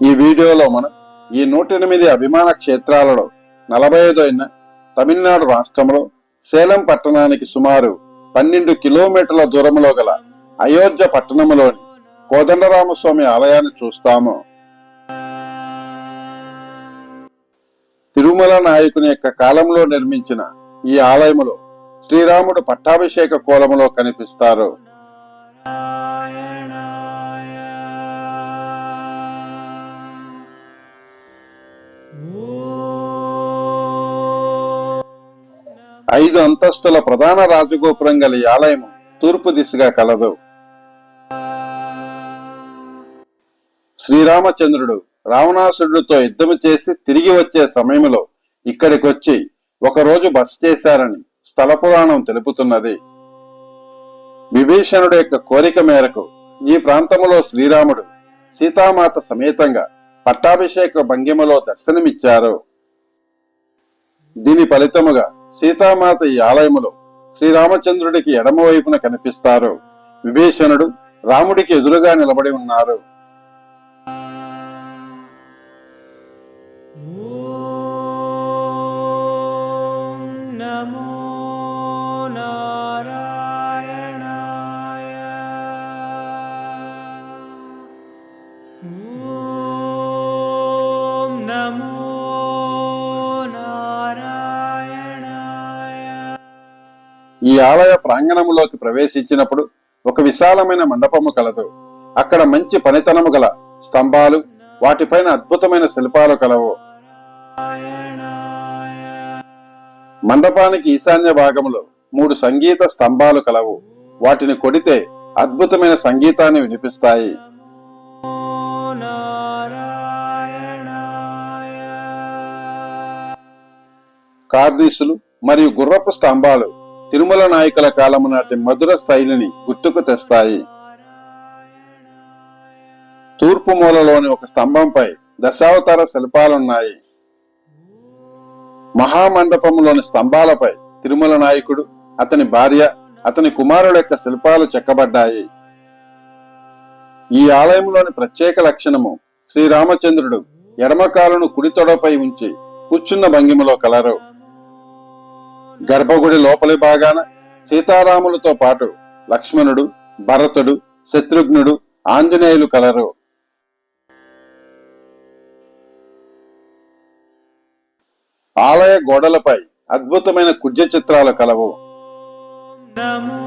ఈ వీడియోలో మనం ఈ నూట ఎనిమిది అభిమాన క్షేత్రాలలో నలభై ఐదు అయిన తమిళనాడు రాష్ట్రంలో సేలం పట్టణానికి సుమారు పన్నెండు కిలోమీటర్ల దూరంలో గల అయోధ్య పట్టణంలోని కోదండరామస్వామి ఆలయాన్ని చూస్తాము. తిరుమల నాయకుని యొక్క కాలంలో నిర్మించిన ఈ ఆలయములో శ్రీరాముడు పట్టాభిషేక కోలములో కనిపిస్తారు. ఐదు అంతస్తుల ప్రధాన రాజగోపురం గల ఈ ఆలయము తూర్పు దిశగా కలదు. శ్రీరామచంద్రుడు రావణాసురుడితో యుద్ధము చేసి తిరిగి వచ్చే సమయంలో ఇక్కడికొచ్చి ఒకరోజు బస చేశారని స్థల పురాణం తెలుపుతున్నది. విభీషణుడు యొక్క కోరిక మేరకు ఈ ప్రాంతంలో శ్రీరాముడు సీతామాత సమేతంగా పట్టాభిషేక భంగిమలో దర్శనమిచ్చారు. దీని ఫలితముగా సీతామాత ఈ ఆలయములో శ్రీరామచంద్రుడికి ఎడమ వైపున కనిపిస్తారు. విభీషణుడు రాముడికి ఎదురుగా నిలబడి ఉన్నారు. ఈ ఆలయ ప్రాంగణములోకి ప్రవేశించినప్పుడు ఒక విశాలమైన మండపము కలదు. అక్కడ మంచి పనితనము గల స్తంభాలు వాటిపైన అద్భుతమైన శిల్పాలు కలవు. మండపానికి ఈశాన్య భాగంలో మూడు సంగీత స్తంభాలు కలవు. వాటిని కొడితే అద్భుతమైన సంగీతాన్ని వినిపిస్తాయి. నారాయణాయ కార్నీసులు మరియు గుర్రపు స్తంభాలు తిరుమల నాయకుల కాలము నాటి మధుర శైలిని గుర్తుకు తెస్తాయి. తూర్పు మూలలోని ఒక స్తంభంపై దశావతార శిల్పాలున్నాయి మహామండపంలోని స్తంభాలపై తిరుమల నాయకుడు అతని భార్య అతని కుమారుల యొక్క శిల్పాలు చెక్కబడ్డాయి. ఈ ఆలయంలోని ప్రత్యేక లక్షణము శ్రీరామచంద్రుడు ఎడమకాలను కుడి తొడపై ఉంచి కూర్చున్న భంగిమలో కలరు. గర్భగుడి లోపలి భాగాన సీతారాములతో పాటు లక్ష్మణుడు భరతుడు శత్రుఘ్నుడు ఆంజనేయులు కలరు. ఆలయ గోడలపై అద్భుతమైన కుడ్య చిత్రాలు కలవు. నమో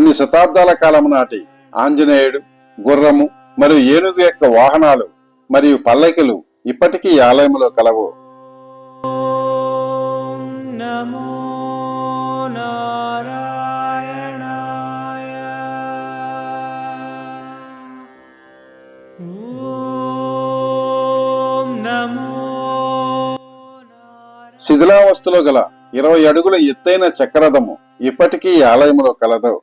కొన్ని శతాబ్దాల కాలం నాటి ఆంజనేయుడు గుర్రము మరియు ఏనుగు యొక్క వాహనాలు మరియు పల్లకిలు ఇప్పటికీ ఆలయంలో కలవు. శిథిలావస్థలో గల ఇరవై అడుగుల ఎత్తైన చక్రదము ఇప్పటికీ ఆలయంలో కలదు.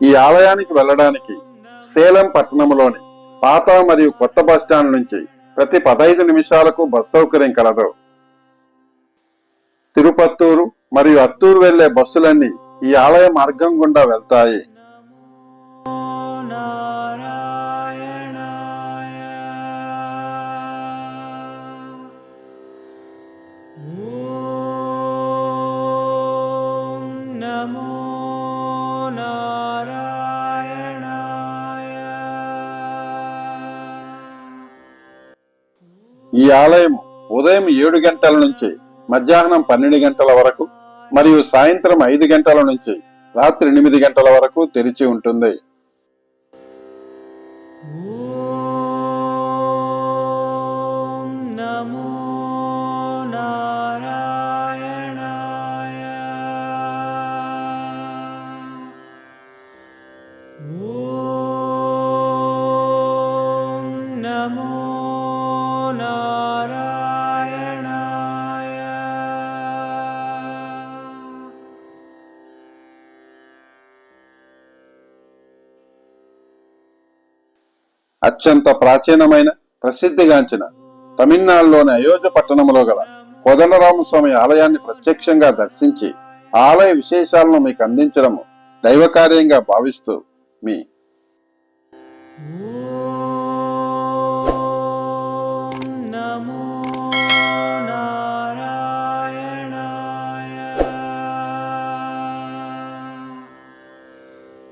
ఈ ఆలయానికి వెళ్ళడానికి సేలం పట్టణంలోని పాత మరియు కొత్త బస్టాండ్ నుంచి ప్రతి పదహైదు నిమిషాలకు బస్ సౌకర్యం కలదు. తిరుపత్తూరు మరియు అత్తూరు వెళ్ళే బస్సులన్నీ ఈ ఆలయ మార్గం గుండా వెళ్తాయి. ఆలయం ఉదయం ఏడు గంటల నుంచి మధ్యాహ్నం పన్నెండు గంటల వరకు మరియు సాయంత్రం ఐదు గంటల నుంచి రాత్రి ఎనిమిది గంటల వరకు తెరిచి ఉంటుంది. ॐ అత్యంత ప్రాచీనమైన ప్రసిద్ధిగాంచిన తమిళనాడులోని అయోధ్య పట్టణంలో గల కోదండరామస్వామి ఆలయాన్ని ప్రత్యక్షంగా దర్శించి ఆలయ విశేషాలను మీకు అందించడము దైవకార్యంగా భావిస్తూ మీ